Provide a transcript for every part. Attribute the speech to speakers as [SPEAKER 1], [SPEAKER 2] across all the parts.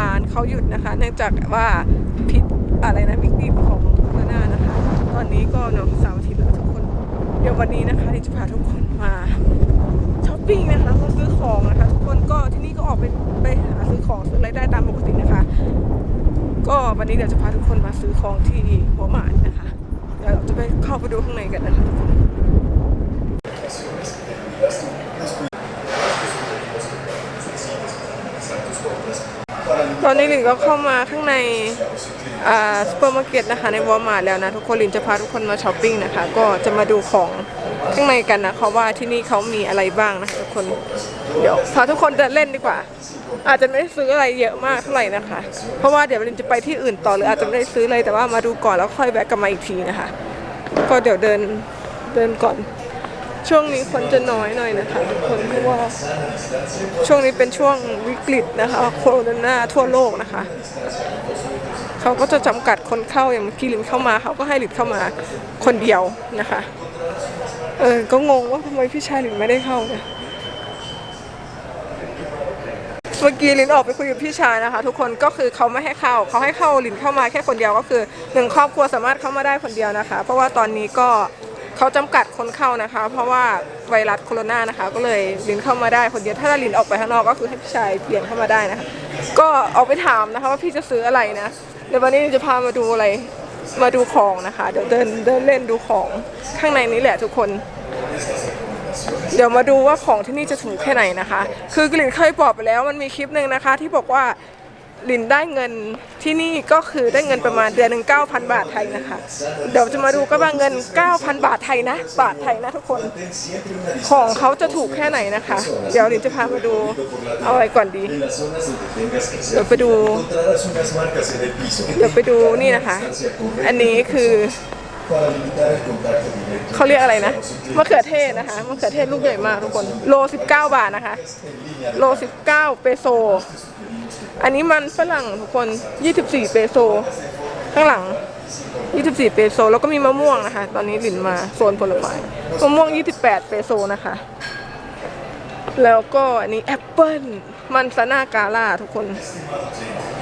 [SPEAKER 1] ร้านเขาหยุดนะคะ เนื่องจากว่าพิษอะไรนะวิกฤตของโควิดนะคะ ตอนนี้ก็เนาะสามอาทิตย์แล้วทุกคน เดี๋ยววันนี้นะคะลินจะพาทุกคนมาช้อปปิ้งนะคะมาซื้อของนะคะ ทุกคนก็ที่นี่ก็ออกไปไปหาซื้อของซื้ออะไรได้ตามปกตินะคะ ก็วันนี้เดี๋ยวจะพาทุกคนมาซื้อของที่หัวหมานนะคะเดี๋ยวเราจะไปเข้าไปดูข้างในกันนะคะทุกคน อนนี้ลินก็เข้ามาข้างในอ่าซูเปอร์มาร์เก็ตนะคะในวอลมาร์ทแล้วนะทุกคนลินจะพาทุกคนมาช้อปปิ้งนะคะ ก็จะมาดูของข้างในกันนะเขาว่าที่นี่เขามีอะไรบ้างนะคะทุกคนเดี๋ยวพาทุกคนเดินเล่นดีกว่า อาจจะไม่ได้ซื้ออะไรเยอะมากเท่าไหร่นะคะ เพราะว่าเดี๋ยวลินจะไปที่อื่นต่อหรืออาจจะไม่ได้ซื้อเลยแต่ว่ามาดูก่อนแล้วค่อยแวะกลับมาอีกทีนะคะ ก็เดี๋ยวเดินเดินก่อน ช่วงนี้คนจะน้อยหน่อยนะคะทุกคนเพราะว่าช่วงนี้เป็นช่วงวิกฤตนะคะโควิดนาทั่วโลกนะคะ เขาก็จะจำกัดคนเข้าอย่างเมื่อกี้ลินเข้ามาเขาก็ให้ลินเข้ามาคนเดียวนะคะ เออก็งงว่าทำไมพี่ชายลินไม่ได้เข้าเนี่ยเมื่อกี้ลินออกไปคุยกับพี่ชายนะคะ ทุกคนก็คือเขาไม่ให้เข้าเขาให้เข้าลินเข้ามาแค่คนเดียวก็คือหนึ่งครอบครัวสามารถเข้ามาได้คนเดียวนะคะ เพราะว่าตอนนี้ก็ เขาจำกัดคนเข้านะคะ เพราะว่าไวรัสโคโรนานะคะ ก็เลยลินเข้ามาได้คนเดียวถ้าลินออกไปข้างนอกก็คือให้พี่ชายเปลี่ยนเข้ามาได้นะคะ ก็ออกไปถามนะคะว่าพี่จะซื้ออะไรนะเดี๋ยววันนี้จะพามาดูอะไรมาดูของนะคะ เดี๋ยวเดินเดินเล่นดูของข้างในนี้แหละทุกคน เดี๋ยวมาดูว่าของที่นี่จะถูกแค่ไหนนะคะ คือกลิ่นเคยบอกไปแล้วมันมีคลิปหนึ่งนะคะ ที่บอกว่า ลินได้เงินที่นี่ก็คือได้เงินประมาณเดือนหนึ่ง9,000 บาทไทยนะคะ เดี๋ยวจะมาดูก็ว่าเงิน 9,000 บาทไทยนะ บาทไทยนะทุกคน ของเขาจะถูกแค่ไหนนะคะ เดี๋ยวลินจะพามาดูเอาอะไรก่อนดี เดี๋ยวไปดู เดี๋ยวไปดูนี่นะคะ อันนี้คือเขาเรียกอะไรนะมะเขือเทศนะคะมะเขือเทศลูกใหญ่มากทุกคน โล 19 บาทนะคะ โล 19 เปโซ อันนี้มันฝรั่งทุกคน 24 เปโซ ข้างหลัง 24 เปโซ แล้วก็มีมะม่วงนะคะ ตอนนี้หลินมาโซนผลไม้มะม่วง 28 เปโซนะคะ แล้วก็อันนี้แอปเปิ้ลมันซานากาล่าทุกคน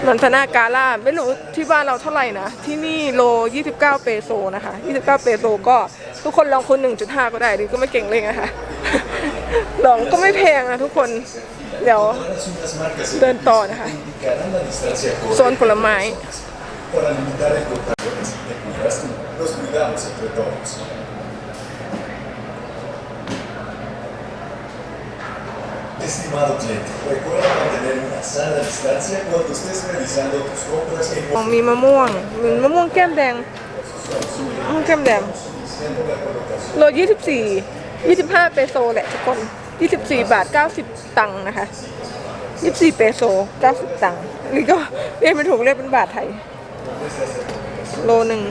[SPEAKER 1] มันซานากาล่าไม่รู้ที่บ้านเราเท่าไหร่นะ ที่นี่โล 29 เปโซนะคะ 29 เปโซก็ทุกคนลองคูณ1.5 ก็ได้ดิก็ไม่เก่งเลยนะคะลองก็ไม่แพงนะทุกคน เดี๋ยวเดินต่อนะคะ โซนผลไม้
[SPEAKER 2] para limitar el contacto. Te cuidas tú, nos cuidamos entre todos. Estimado cliente, recuerda mantener una sana distancia cuando estés realizando tus compras en
[SPEAKER 1] มีมะม่วงมีมะม่วงแก้มแดงมะม่วงแก้มแดงโลยี่สิบสี่ยี่สิบห้าเปโซแหละทุกคนยี่สิบสี่บาทเก้าสิบตังค์นะคะ ยี่สิบสี่เปโซเก้าสิบตังค์นี่ก็เรียกไม่ถูกเรียกเป็นบาทไทย โลหนึ่ง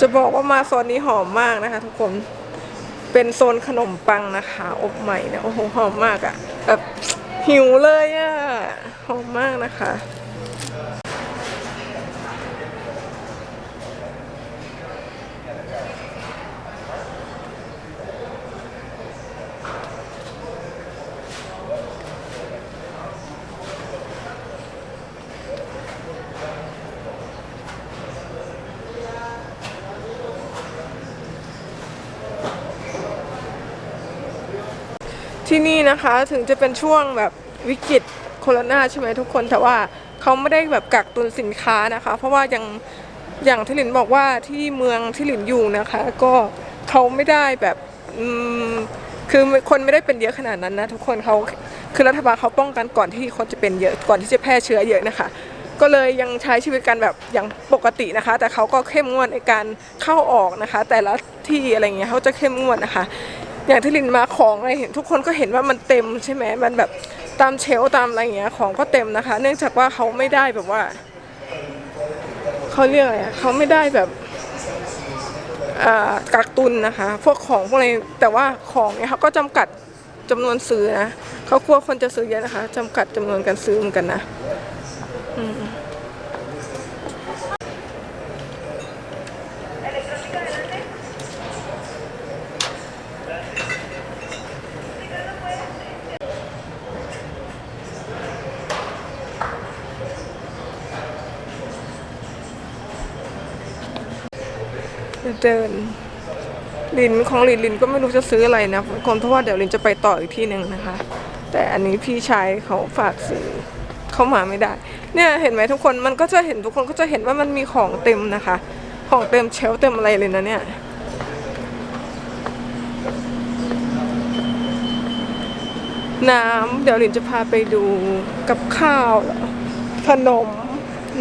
[SPEAKER 1] จะบอกว่ามาโซนนี้หอมมากนะคะทุกคนเป็นโซนขนมปังนะคะ อบใหม่เนี่ยโอ้โหหอมมากอะ่ะแบบหิวเลยอะ่ะหอมมากนะคะ ที่นี่นะคะถึงจะเป็นช่วงแบบวิกฤตโคโรนาใช่ไหมทุกคนแต่ว่าเขาไม่ได้แบบกักตุนสินค้านะคะ เพราะว่ายังอย่างที่หลินบอกว่าที่เมืองที่หลินอยู่นะคะ ก็เขาไม่ได้แบบคือคนไม่ได้เป็นเยอะขนาดนั้นนะทุกคนเขาคือรัฐบาลเขาป้องกันก่อนที่คนจะเป็นเยอะก่อนที่จะแพร่เชื้อเยอะนะคะ ก็เลยยังใช้ชีวิตกันแบบอย่างปกตินะคะ แต่เขาก็เข้มงวดในการเข้าออกนะคะ แต่ละที่อะไรเงี้ยเขาจะเข้มงวดนะคะ อย่างที่ลินมาของอะไรเห็นทุกคนก็เห็นว่ามันเต็มใช่ไหมมันแบบตามเชล์ตามอะไรอย่างเงี้ยของก็เต็มนะคะ เนื่องจากว่าเขาไม่ได้แบบว่าเขาเรียกอะไรเขาไม่ได้แบบอ่ากักตุนนะคะ พวกของพวกอะไรแต่ว่าของเนี่ยเขาก็จำกัดจำนวนซื้อนะเขากลัวคนจะซื้อเยอะนะคะจำกัดจำนวนการซื้อเหมือนกันนะ เดินลินของลินลินก็ไม่รู้จะซื้ออะไรนะคนเพราะว่าเดี๋ยวลินจะไปต่ออีกที่หนึ่งนะคะ แต่อันนี้พี่ชายเขาฝากซื้อเข้ามาไม่ได้ เนี่ยเห็นไหมทุกคนมันก็จะเห็นทุกคนก็จะเห็นว่ามันมีของเต็มนะคะ ของเต็มเชลเต็มอะไรเลยนะเนี่ยน้ำเดี๋ยวลินจะพาไปดูกับข้าวขนม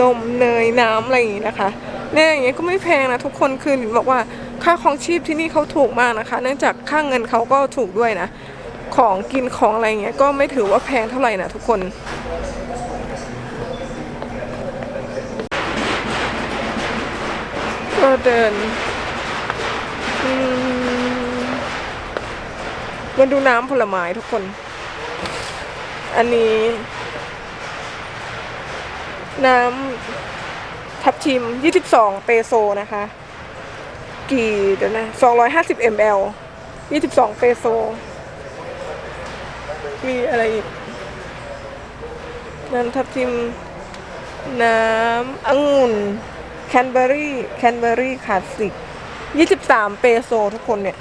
[SPEAKER 1] นมเนยน้ำอะไรอย่างงี้นะคะ เนี่ยอย่างเงี้ยก็ไม่แพงนะทุกคนคือลิบอกว่าค่าของชีพที่นี่เขาถูกมากนะคะ เนื่องจากค่าเงินเขาก็ถูกด้วยนะ ของกินของอะไรเงี้ยก็ไม่ถือว่าแพงเท่าไหร่นะทุกคนก็เดินมมาดูน้ำผลไม้ทุกคน อันนี้ น้ำ ทับทิม 22 เปโซนะคะ กี่เดี๋ยวนะ250 ml 22 เปโซ มีอะไรอีก น้ำทับทิม น้ำองุ่น แคนเบอรี่ แคนเบอรี่คลาสสิก 23 เปโซทุกคนเนี่ย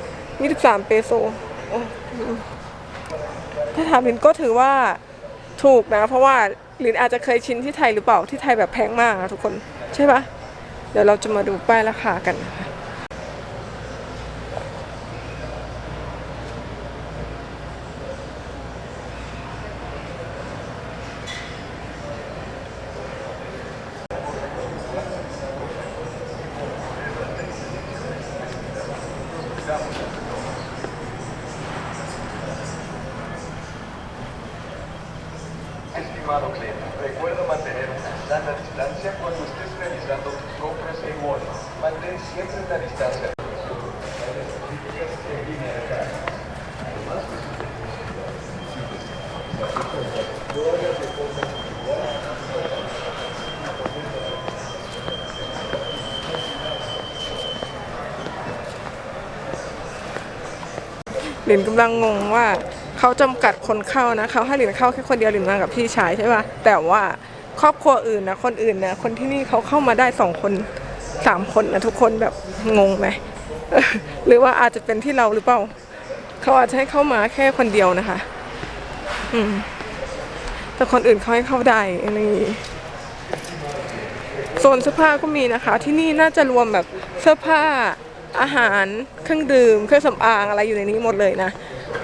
[SPEAKER 1] 23 เปโซ ถ้าถามลินก็ถือว่า ถูกนะ เพราะว่าลินอาจจะเคยชินที่ไทยหรือเปล่าที่ไทยแบบแพงมากนะทุกคนใช่ปะเดี๋ยวเราจะมาดูป้ายราคากันนะคะ
[SPEAKER 2] Estimado cliente, recuerda mantener una sana distancia cuando estés realizando tus compras en Walmart. Mantén siempre una distancia.
[SPEAKER 1] หลินกำลังงงว่า เขาจำกัดคนเข้านะเขาให้หลินเข้าแค่คนเดียวหลินมากับพี่ชายใช่ป่ะแต่ว่าครอบครัวอื่นนะคนอื่นนะคนที่นี่เขาเข้ามาได้สองคนสามคนนะทุกคนแบบงงไหมหรือว่าอาจจะเป็นที่เราหรือเปล่าเขาอาจจะให้เข้ามาแค่คนเดียวนะคะ อืม แต่คนอื่นเขาให้เข้าได้อะไรโซนเสื้อผ้าก็มีนะคะ ที่นี่น่าจะรวมแบบเสื้อผ้าอาหารเครื่องดื่ม เครื่องสำอางอะไรอยู่ในนี้หมดเลยนะ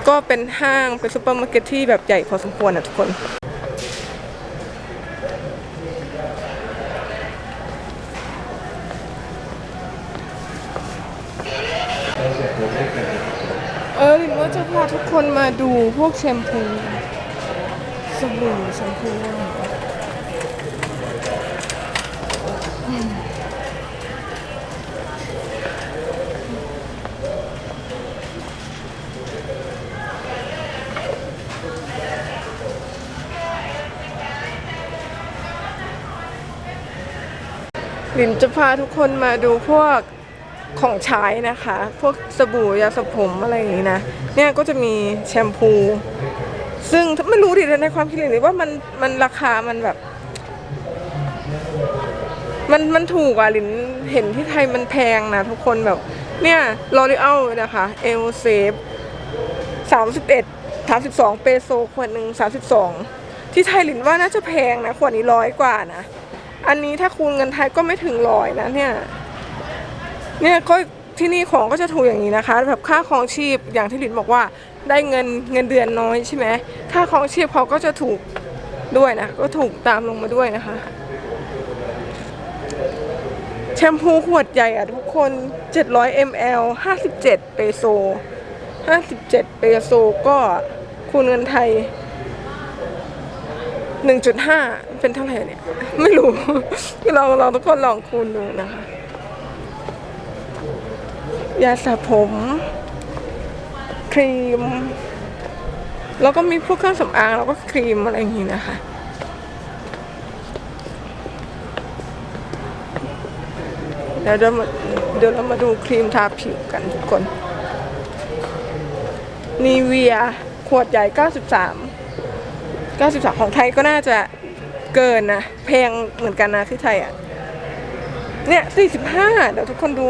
[SPEAKER 1] ก็เป็นห้างเป็นซูเปอร์มาร์เก็ตที่แบบใหญ่พอสมควรนะทุกคน เออหรือว่าจะพาทุกคนมาดูพวกแชมพูสบู่แชมพู ลินจะพาทุกคนมาดูพวกของใช้นะคะ พวกสบู่ยาสระผมอะไรอย่างนี้นะ เนี่ยก็จะมีแชมพู ซึ่งไม่รู้ดิในความคิดเห็นว่ามันมันราคามันแบบ มันมันถูกอะลินเห็นที่ไทยมันแพงนะทุกคนแบบ เนี่ยลอรีอัลนะคะเอลเซฟ31 32เอ็ดสามสิบสองเปโซขวดหนึ่ง32ที่ไทยหลินว่าน่าจะแพงนะขวดนี้ร้อยกว่านะ อันนี้ถ้าคูณเงินไทยก็ไม่ถึงร้อยนะเนี่ยเนี่ยก็ที่นี่ของก็จะถูกอย่างนี้นะคะแบบค่าครองชีพอย่างที่ลินบอกว่าได้เงินเงินเดือนน้อยใช่ไหมค่าครองชีพเขาก็จะถูกด้วยนะก็ถูกตามลงมาด้วยนะคะแชมพูขวดใหญ่อะทุกคน 700 ml 57 เปโซ 57 เปโซก็คูณเงินไทย 1.5 เป็นเท่าไหร่เนี่ย ไม่รู้เราเราทุกคนลองคูณดูนะคะ ยาสระผม ครีม แล้วก็มีพวกเครื่องสำอางแล้วก็ครีมอะไรอย่างนี้นะคะเดี๋ยวเรามาเดี๋ยวเรามาดูครีมทาผิวกันทุกคนนีเวียขวดใหญ่ 93 93 ของไทยก็น่าจะ เกินนะแพงเหมือนกันนะที่ไทยอะ เนี่ยสี่สิบห้าเดี๋ยวทุกคนดู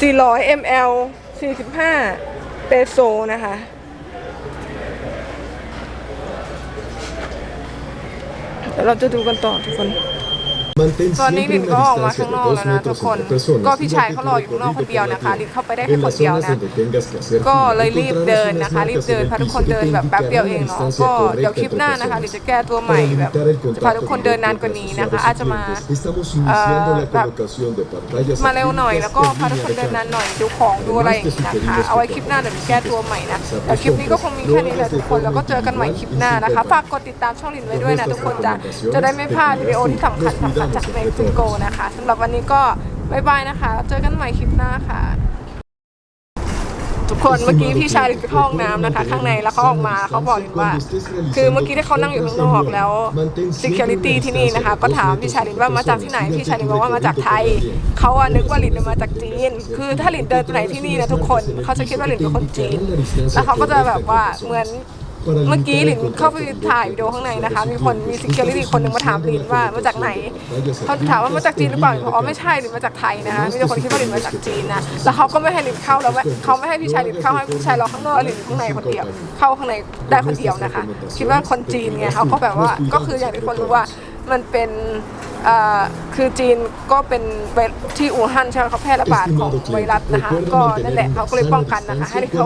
[SPEAKER 1] 400 ml 45เปโซนะคะเดี๋ยวเราจะดูกันต่อทุกคน ตอนนี้
[SPEAKER 3] siempre
[SPEAKER 1] ลินก็
[SPEAKER 3] una
[SPEAKER 1] ออกมา
[SPEAKER 3] distancia
[SPEAKER 1] ข้าง
[SPEAKER 3] de
[SPEAKER 1] นอก
[SPEAKER 3] dos
[SPEAKER 1] แล้วนะทุก
[SPEAKER 3] metros
[SPEAKER 1] คน
[SPEAKER 3] entre personas.
[SPEAKER 1] ก็พี่ชาย
[SPEAKER 3] ya
[SPEAKER 1] เขา
[SPEAKER 3] que
[SPEAKER 1] รออยู่ข้างนอกคนเดียวนะคะลินเข้าไปได้
[SPEAKER 3] En
[SPEAKER 1] แค่ค
[SPEAKER 3] las
[SPEAKER 1] นเดียว
[SPEAKER 3] zonas
[SPEAKER 1] นะ
[SPEAKER 3] donde tengas que hacer
[SPEAKER 1] ก็
[SPEAKER 3] fila,
[SPEAKER 1] เลยรีบ
[SPEAKER 3] encontrarás
[SPEAKER 1] เดิน
[SPEAKER 3] unas
[SPEAKER 1] นะคะรีบ
[SPEAKER 3] marcas
[SPEAKER 1] เดิน
[SPEAKER 3] en el
[SPEAKER 1] พาทุกคน
[SPEAKER 3] piso
[SPEAKER 1] เดิน
[SPEAKER 3] que te
[SPEAKER 1] แบบแป๊บเดียวเอง
[SPEAKER 3] indicarán la
[SPEAKER 1] เนาะ
[SPEAKER 3] distancia
[SPEAKER 1] ก็เดี๋ยว
[SPEAKER 3] correcta
[SPEAKER 1] คลิปหน้านะคะ
[SPEAKER 3] entre
[SPEAKER 1] ลินจะแก้ตัวใหม่
[SPEAKER 3] Para
[SPEAKER 1] แบบ
[SPEAKER 3] limitar el
[SPEAKER 1] จะพาทุก
[SPEAKER 3] contacto
[SPEAKER 1] คนเดินนานกว่า
[SPEAKER 3] directo
[SPEAKER 1] นี้
[SPEAKER 3] entre
[SPEAKER 1] นะคะ
[SPEAKER 3] asociados
[SPEAKER 1] อาจจะ
[SPEAKER 3] y
[SPEAKER 1] มา
[SPEAKER 3] clientes, estamos iniciando la
[SPEAKER 1] Ah,
[SPEAKER 3] colocación de pantallas
[SPEAKER 1] มาเร็วหน่อย
[SPEAKER 3] acrílicas
[SPEAKER 1] แล้วก็
[SPEAKER 3] en
[SPEAKER 1] พาทุก
[SPEAKER 3] línea
[SPEAKER 1] คน
[SPEAKER 3] de
[SPEAKER 1] เดินนาน
[SPEAKER 3] carga.
[SPEAKER 1] หน่อยดูของดูอะไรอย่างนี้นะคะ เอาไว้คลิปหน้าเดี๋ยวลินแก้ตัวใหม่นะเดี๋ยวคลิปนี้ก็คงมีแค่นี้แหละทุกคนแล้วก็เจอกันใหม่คลิปหน้านะคะฝากกดติดตามช่องลินไว้ด้วยนะทุกคนจะจะได้ไม่พลาดวิดีโอที่สำคัญสำคัญจากเม็กซิโกนะคะสำหรับวันนี้ก็บายบายนะคะ เจอกันใหม่คลิปหน้าค่ะ ทุกคนเมื่อกี้พี่ชายลินไปเข้าห้องน้ำนะคะ ข้างในแล้วเขาออกมาเขาบอกว่า คือเมื่อกี้ที่เขานั่งอยู่ข้างนอกแล้ว security ที่นี่นะคะ ก็ถามพี่ชายลินว่ามาจากที่ไหนพี่ชายลินบอกว่ามาจากไทยเขาอะนึกว่าลินมาจากจีน คือถ้าลินเดินไปไหนที่นี่นะทุกคนเขาจะคิดว่าลินเป็นคนจีน แล้วเขาก็จะแบบว่าเหมือน เมื่อกี้ลินเข้าไปถ่ายวิดีโอข้างในนะคะ มีคนมี security คนหนึ่งมาถามลินว่ามาจากไหนเขาถามว่ามาจากจีนหรือเปล่าลินบอกอ๋อไม่ใช่ลินมาจากไทยนะคะมีแต่คนคิดว่าลินมาจากจีนนะแล้วเขาก็ไม่ให้ลินเข้าแล้วเขาไม่ให้พี่ชายลินเข้าให้พี่ชายรอข้างนอกลินอยู่ข้างในคนเดียว เข้าข้างในได้คนเดียวนะคะ คิดว่าคนจีนไงเขาก็แบบว่าก็คืออย่างที่คนรู้ว่ามันเป็นเอ่อคือจีนก็เป็นไวที่อู่ฮั่นใช่ไหมเขาแพร่ระบาดของ
[SPEAKER 3] Estimado
[SPEAKER 1] ไว
[SPEAKER 3] cliente,
[SPEAKER 1] รัสนะคะ
[SPEAKER 3] recuerda
[SPEAKER 1] ก็
[SPEAKER 3] mantener
[SPEAKER 1] นั่นแหละ
[SPEAKER 3] una
[SPEAKER 1] เขาก็เลยป้องกัน
[SPEAKER 3] sana
[SPEAKER 1] นะคะให้
[SPEAKER 3] distancia
[SPEAKER 1] เข้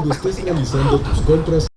[SPEAKER 1] า